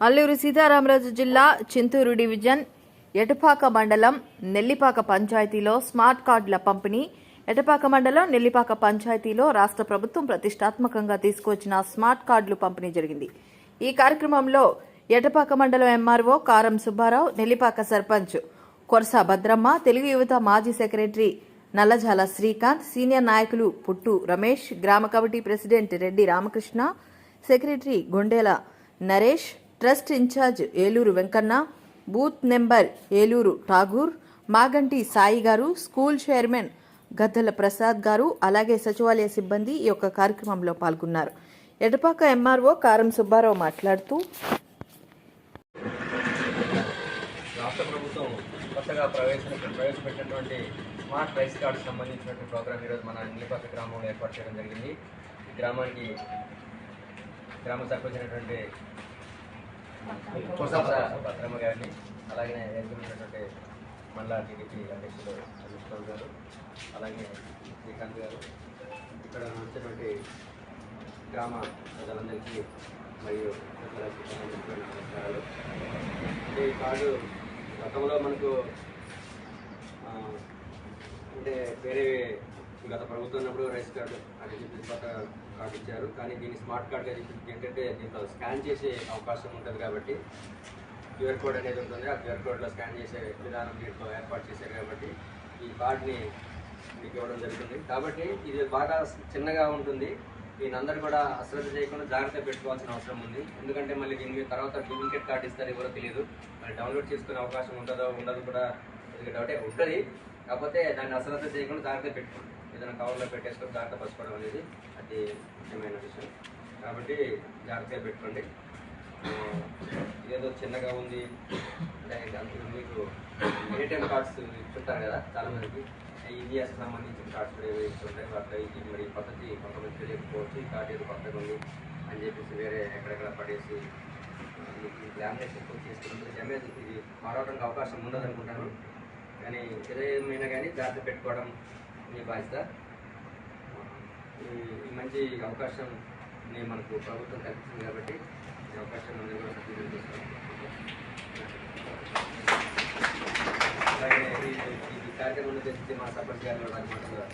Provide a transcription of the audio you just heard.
అల్లూరు సీతారామరాజు జిల్లా చింతూరు డివిజన్ ఎటపాక మండలం నెల్లిపాక పంచాయతీలో స్మార్ట్ కార్డుల పంపిణీ. ఎటపాక మండలం నెల్లిపాక పంచాయతీలో రాష్ట్ర ప్రభుత్వం ప్రతిష్టాత్మకంగా తీసుకువచ్చిన స్మార్ట్ కార్డులు పంపిణీ జరిగింది. ఈ కార్యక్రమంలో ఎటపాక మండలం ఎంఆర్ఓ కారం సుబ్బారావు నెల్లిపాక సర్పంచ్ కొరస భద్రమ్మ తెలుగు యువత మాజీ సెక్రటరీ నల్లజాల శ్రీకాంత్ సీనియర్ నాయకులు పుట్టు రమేష్ గ్రామ committee president Reddy Ramakrishna secretary Gundela Naresh trust in charge Eluru Venkanna booth number Eluru Tagore Maganti Sai గారు స్కూల్ చైర్మన్ గద్దల ప్రసాద్ గారు అలాగే సచివాలయ సిబ్బంది ఈ యొక్క కార్యక్రమంలో పాల్గొన్నారు. ఎడపాక ఎంఆర్ఓ కారం సుబ్బారావు మాట్లాడుతూ రాష్ట్ర ప్రభుత్వం కొత్తగా ప్రవేశ ప్రవేశపెట్టినటువంటి స్మార్ట్ రైస్ కార్డు సంబంధించినటువంటి ప్రోగ్రామ్ ఈరోజు మన నిలిపాక గ్రామంలో ఏర్పాటు చేయడం జరిగింది. ఈ గ్రామానికి గ్రామ సర్పంచ్ అయినటువంటి భద్రమ్మ గారిని. అలాగే ఎదుర్కొన్నటువంటి మండల టీడీపీ అధ్యక్షులు అమిత్ గారు అలాగే శ్రీకాంత్ గారు. ఇక్కడ వచ్చినటువంటి గ్రామ ప్రజలందరికీ మరియు నమస్కారాలు అంటే ఈ కార్డు గతంలో మనకు అంటే వేరే గత ప్రభుత్వం ఉన్నప్పుడు రైస్ కార్డు అని చెప్పి కొత్త కార్డు ఇచ్చారు. కానీ దీన్ని స్మార్ట్ కార్డ్గా చెప్పి ఏంటంటే దీంట్లో స్కాన్ చేసే అవకాశం ఉంటుంది కాబట్టి క్యూఆర్ కోడ్ అనేది ఉంటుంది. ఆ క్యూఆర్ కోడ్లో స్కాన్ చేసే విధానం దీంట్లో ఏర్పాటు చేశారు కాబట్టి ఈ కార్డ్ని మీకు ఇవ్వడం జరుగుతుంది. కాబట్టి ఇది బాగా చిన్నగా ఉంటుంది. దీనందరూ కూడా అశ్రద్ధ చేయకుండా జాగ్రత్త పెట్టుకోవాల్సిన అవసరం ఉంది. ఎందుకంటే మళ్ళీ దీని తర్వాత డూప్లికేట్ కార్డు ఇస్తారు ఎవరో తెలియదు మళ్ళీ డౌన్లోడ్ చేసుకునే అవకాశం ఉంటుందో ఉండదు కూడా కొద్దిగా డౌటే ఉంటుంది. కాకపోతే దాన్ని అశ్రద్ధ చేయకుండా జాగ్రత్త పెట్టుకోండి. ఏదైనా కవర్లో పెట్టేసుకొని జాగ్రత్త పరచుకోవడం అనేది అతి ముఖ్యమైన విషయం. కాబట్టి జాగ్రత్తగా పెట్టుకోండి. ఏదో ఇదేదో చిన్నగా ఉంది. అంటే అంత మీకు ఏటీఎం కార్డ్స్ ఇస్తుంటారు కదా చాలా మందికి ఇండియాకి సంబంధించిన కార్డ్స్ కూడా ఏవో ఇస్తుంటాయి. వాటిలో మరి పద్ధతి కొంతమంది తెలియకపోవచ్చు. ఈ కార్డు ఏదో కొత్తగా ఉంది అని చెప్పేసి వేరే ఎక్కడెక్కడ పడేసి లామినేషన్ ఎక్కువ చేసుకుంటుంది డ్యామేజ్ ఇది మారవడానికి అవకాశం ఉండదు అనుకుంటాను కానీ ఏదేమైనా కానీ జాగ్రత్త పెట్టుకోవడం మీ బాధ్యత ఈ- మంచి అవకాశం మనకు ప్రభుత్వం కల్పించింది కాబట్టి ఈ అవకాశం అందరూ కూడా సద్వినియోగం చేసుకోవాలి. అలాగే ఈ ఈ కార్యక్రమం ఉద్దేశించి మా సర్పంచ్ గారు కూడా